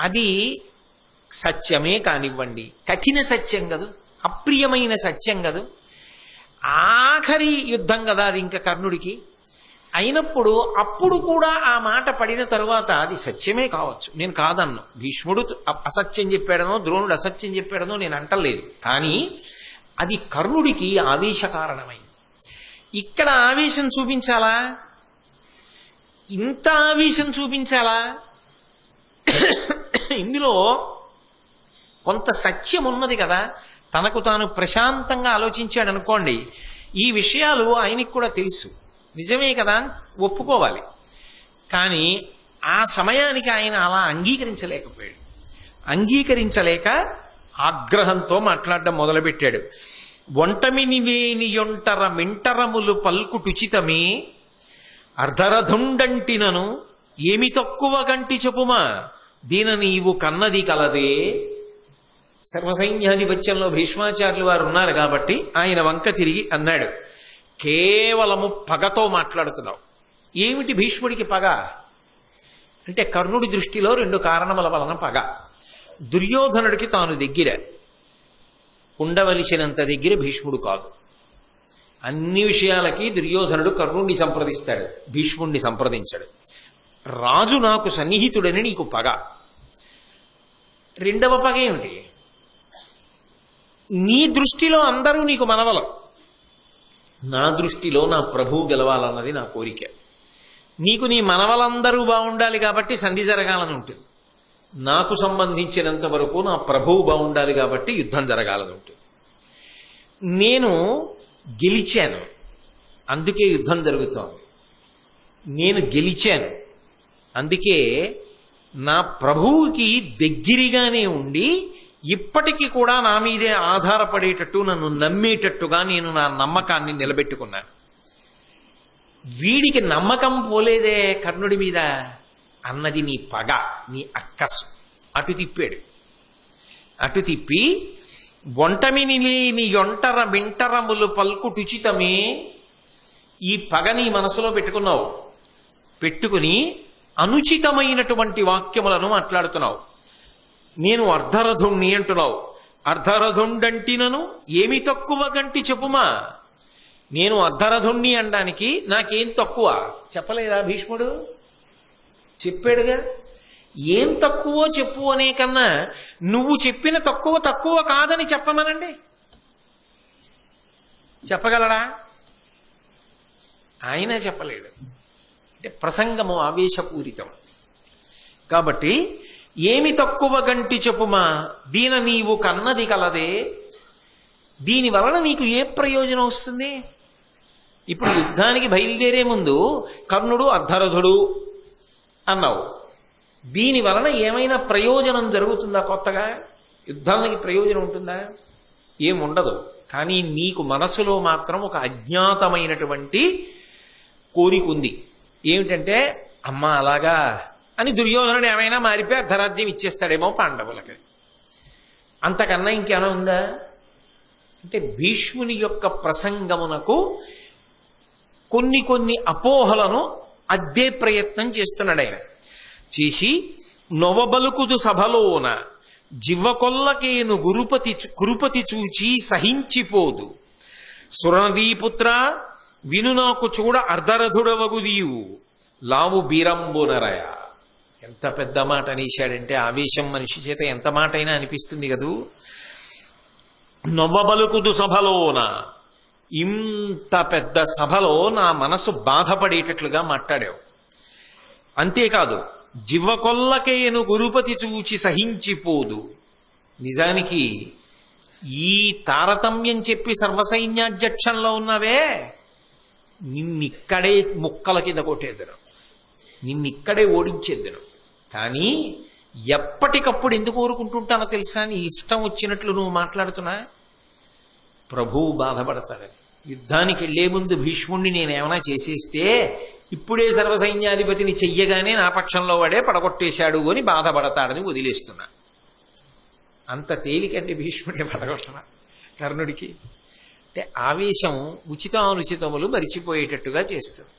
అది సత్యమే కానివ్వండి. కఠిన సత్యం కదూ? అప్రియమైన సత్యం కదూ? ఆఖరి యుద్ధం కదా అది ఇంకా కర్ణుడికి. అయినప్పుడు అప్పుడు కూడా ఆ మాట పడిన తరువాత అది సత్యమే కావచ్చు. నేను కాదన్ను. భీష్ముడు అసత్యం చెప్పాడనో ద్రోణుడు అసత్యం చెప్పాడనో నేను అంటలేదు. కానీ అది కర్ణుడికి ఆవేశ కారణమైంది. ఇక్కడ ఆవేశం చూపించాలా? ఇంత ఆవేశం చూపించాలా? ఇందులో కొంత సత్యం ఉన్నది కదా. తనకు తాను ప్రశాంతంగా ఆలోచించాడు అనుకోండి ఈ విషయాలు ఆయనకి కూడా తెలుసు. నిజమే కదా? అని ఒప్పుకోవాలి. కానీ ఆ సమయానికి ఆయన అలా అంగీకరించలేకపోయాడు. అంగీకరించలేక ఆగ్రహంతో మాట్లాడడం మొదలుపెట్టాడు. ఒంటమిని వేని యొంటర మింటరములు పల్కుటుచితమే అర్ధరథుండంటినను ఏమి తక్కువ గంటి చెప్పుమా? దీని నీవు కన్నది కలదే. సర్వసైన్యాధిపత్యంలో భీష్మాచార్యులు వారు ఉన్నారు కాబట్టి ఆయన వంక తిరిగి అన్నాడు కేవలము పగతో మాట్లాడుతున్నావు. ఏమిటి భీష్ముడికి పగ? అంటే కర్ణుడి దృష్టిలో రెండు కారణముల వలన పగ. దుర్యోధనుడికి తాను దగ్గర ఉండవలసినంత దగ్గర భీష్ముడు కాదు. అన్ని విషయాలకి దుర్యోధనుడు కర్ణుణ్ణి సంప్రదిస్తాడు భీష్ముణ్ణి సంప్రదించాడు. రాజు నాకు సన్నిహితుడని నీకు పగ. రెండవ పగ ఏమిటి? నీ దృష్టిలో అందరూ నీకు మనవలం. నా దృష్టిలో నా ప్రభువు గెలవాలన్నది నా కోరిక. నీకు నీ మనవలందరూ బాగుండాలి కాబట్టి సంధి జరగాలని ఉంటుంది. నాకు సంబంధించినంత వరకు నా ప్రభువు బాగుండాలి కాబట్టి యుద్ధం జరగాలని ఉంటుంది. నేను గెలిచాను. అందుకే యుద్ధం జరుగుతోంది. నేను గెలిచాను. అందుకే నా ప్రభువుకి దగ్గిరిగానే ఉండి ఇప్పటికీ కూడా నా మీదే ఆధారపడేటట్టు నన్ను నమ్మేటట్టుగా నేను నా నమ్మకాన్ని నిలబెట్టుకున్నాను వీడికి నమ్మకం పోలేదే కర్ణుడి మీద. అన్నది నీ పగ నీ అక్కసు. అటు తిప్పాడు. అటు తిప్పి ఒంటమిని నీ ఒంటర మింటరములు పల్కుటుచితమే ఈ పగ నీ మనసులో పెట్టుకున్నావు. పెట్టుకుని అనుచితమైనటువంటి వాక్యములను మాట్లాడుతున్నావు. నేను అర్ధరథుణ్ణి అంటున్నావు. అర్ధరథుండంటినను ఏమి తక్కువ గంటి చెప్పుమా? నేను అర్ధరథుణ్ణి అనడానికి నాకేం తక్కువ? చెప్పలేదా భీష్ముడు? చెప్పాడుగా. ఏం తక్కువో చెప్పు అనే కన్నా నువ్వు చెప్పిన తక్కువ తక్కువ కాదని చెప్పమనండి. చెప్పగలరా ఆయన చెప్పలేడు. అంటే ప్రసంగము ఆవేశపూరితం. కాబట్టి ఏమి తక్కువ గంటి చెప్పుమా? దీన నీవు కన్నది కలదే. దీని వలన నీకు ఏ ప్రయోజనం వస్తుంది? ఇప్పుడు యుద్ధానికి బయలుదేరే ముందు కర్ణుడు అర్ధరథుడు అన్నావు. దీని వలన ఏమైనా ప్రయోజనం జరుగుతుందా కొత్తగా? యుద్ధానికి ప్రయోజనం ఉంటుందా? ఏముండదు కానీ నీకు మనసులో మాత్రం ఒక అజ్ఞాతమైనటువంటి కోరిక ఉంది. ఏమిటంటే అమ్మ అలాగా? అని దుర్యోధనుడు ఏమైనా మారిపోయి అర్ధరాజ్యం ఇచ్చేస్తాడేమో పాండవులకి. అంతకన్నా ఇంకేమైనా ఉందా? అంటే భీష్ముని యొక్క ప్రసంగమునకు కొన్ని కొన్ని అపోహలను అద్దే ప్రయత్నం చేస్తున్నాడు ఆయన. చేసి నొవబలుకుదు సభలోన జివ్వకొల్లకేను గురుపతి కురుపతి చూచి సహించిపోదు. సురనదీపుత్ర విను నాకు చూడ అర్ధరథుడవగుదీవు లావు బీరంబునరయ. ఎంత పెద్ద మాట అనేశాడంటే ఆవేశం మనిషి చేత ఎంత మాట అయినా అనిపిస్తుంది కదూ? నొవ్వబలుకుదు సభలోన. ఇంత పెద్ద సభలో నా మనసు బాధపడేటట్లుగా మాట్లాడావు. అంతేకాదు జివ్వకొల్లకేయను గురుపతి చూచి సహించిపోదు. నిజానికి ఈ తారతమ్యం చెప్పి సర్వసైన్యాధ్యక్షంలో ఉన్నవే? నిన్నిక్కడే ముక్కల కింద కొట్టేద్దరు. నిన్నిక్కడే ఓడించేద్దరు. కానీ ఎప్పటికప్పుడు ఎందుకు ఊరుకుంటుంటానో తెలుసా? నీ ఇష్టం వచ్చినట్లు నువ్వు మాట్లాడుతున్నా? ప్రభువు బాధపడతాడని యుద్ధానికి వెళ్ళే ముందు భీష్ముణ్ణి నేనేమైనా చేసేస్తే ఇప్పుడే సర్వసైన్యాధిపతిని చెయ్యగానే నా పక్షంలో వాడే పడగొట్టేశాడు అని బాధపడతాడని వదిలేస్తున్నా. అంత తేలికండి భీష్ముడిని పడగొట్టడం. కర్ణుడికి అంటే ఆవేశం ఉచితానుచితములు మరిచిపోయేటట్టుగా చేస్తుంది.